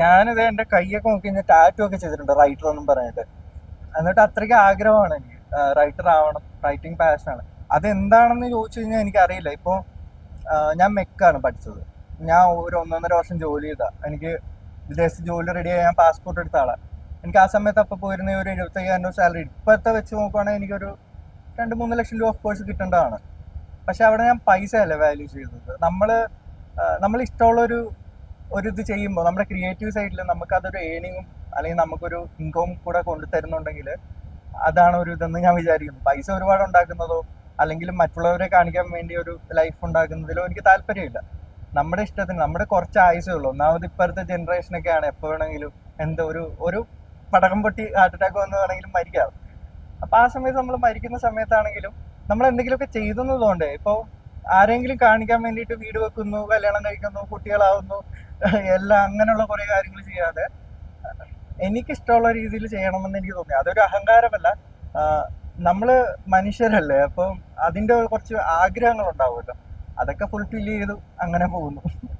ഞാനിത് എന്റെ കൈയൊക്കെ നോക്കി കഴിഞ്ഞാൽ ടാറ്റു ഒക്കെ ചെയ്തിട്ടുണ്ട് റൈറ്റർ എന്നും പറഞ്ഞിട്ട്. എന്നിട്ട് അത്രയ്ക്ക് ആഗ്രഹമാണ് എനിക്ക്. റൈറ്റർ ആവണം റൈറ്റിംഗ് പാഷനാണ് അതെന്താണെന്ന് ചോദിച്ചു കഴിഞ്ഞാൽ എനിക്കറിയില്ല. ഇപ്പോൾ ഞാൻ മെക്കാണ് പഠിച്ചത്. ഞാൻ ഒരു ഒന്നൊന്നര വർഷം ജോലി ചെയ്ത. എനിക്ക് വിദേശ ജോലി റെഡി ആയി ഞാൻ പാസ്പോർട്ട് എടുത്ത ആളാണ് എനിക്ക് ആ സമയത്ത് അപ്പോൾ പോയിരുന്ന ഒരു എഴുപത്തയ്യായിരം രൂപ സാലറി ഇപ്പോഴത്തെ വെച്ച് നോക്കുവാണെങ്കിൽ എനിക്കൊരു രണ്ട് മൂന്ന് ലക്ഷം രൂപ ഓഫ് കോഴ്സ് കിട്ടേണ്ടതാണ്. പക്ഷെ അവിടെ ഞാൻ പൈസ അല്ല വാല്യൂ ചെയ്തത് നമ്മൾ നമ്മൾ ഇഷ്ടമുള്ളൊരു ഒരു ഇത് ചെയ്യുമ്പോൾ നമ്മുടെ ക്രിയേറ്റീവ് സൈഡിൽ നമുക്ക് അതൊരു ഏണിങ്ങും അല്ലെങ്കിൽ നമുക്കൊരു ഇൻകവും കൂടെ കൊണ്ടു തരുന്നുണ്ടെങ്കിൽ അതാണ് ഒരു ഇതെന്ന് ഞാൻ വിചാരിക്കുന്നു. പൈസ ഒരുപാട് ഉണ്ടാക്കുന്നതോ അല്ലെങ്കിൽ മറ്റുള്ളവരെ കാണിക്കാൻ വേണ്ടി ഒരു ലൈഫ് ഉണ്ടാക്കുന്നതിലോ എനിക്ക് താല്പര്യമില്ല. നമ്മുടെ ഇഷ്ടത്തിന് നമ്മുടെ കുറച്ച് ആയുസേ ഉള്ളൂ. ഒന്നാമത് ഇപ്പോഴത്തെ ജനറേഷനൊക്കെയാണ് എപ്പോൾ വേണമെങ്കിലും എന്തോ ഒരു ഒരു പടകം പൊട്ടി ഹാർട്ട് അറ്റാക്ക് വന്ന് വേണമെങ്കിലും മരിക്കാം. അപ്പൊ ആ സമയത്ത് നമ്മൾ മരിക്കുന്ന സമയത്താണെങ്കിലും നമ്മൾ എന്തെങ്കിലുമൊക്കെ ചെയ്തെന്നതുകൊണ്ട് ഇപ്പോൾ ആരെങ്കിലും കാണിക്കാൻ വേണ്ടിയിട്ട് വീട് വെക്കുന്നു കല്യാണം കഴിക്കുന്നു കുട്ടികളാവുന്നു എല്ലാം അങ്ങനെയുള്ള കുറെ കാര്യങ്ങൾ ചെയ്യാതെ എനിക്കിഷ്ടമുള്ള രീതിയിൽ ചെയ്യണമെന്ന് എനിക്ക് തോന്നി. അതൊരു അഹങ്കാരമല്ല. നമ്മൾ മനുഷ്യരല്ലേ അപ്പം അതിന്റെ കുറച്ച് ആഗ്രഹങ്ങൾ ഉണ്ടാവുമല്ലോ അതൊക്കെ ഫുൾഫിൽ ചെയ്തു അങ്ങനെ പോകുന്നു.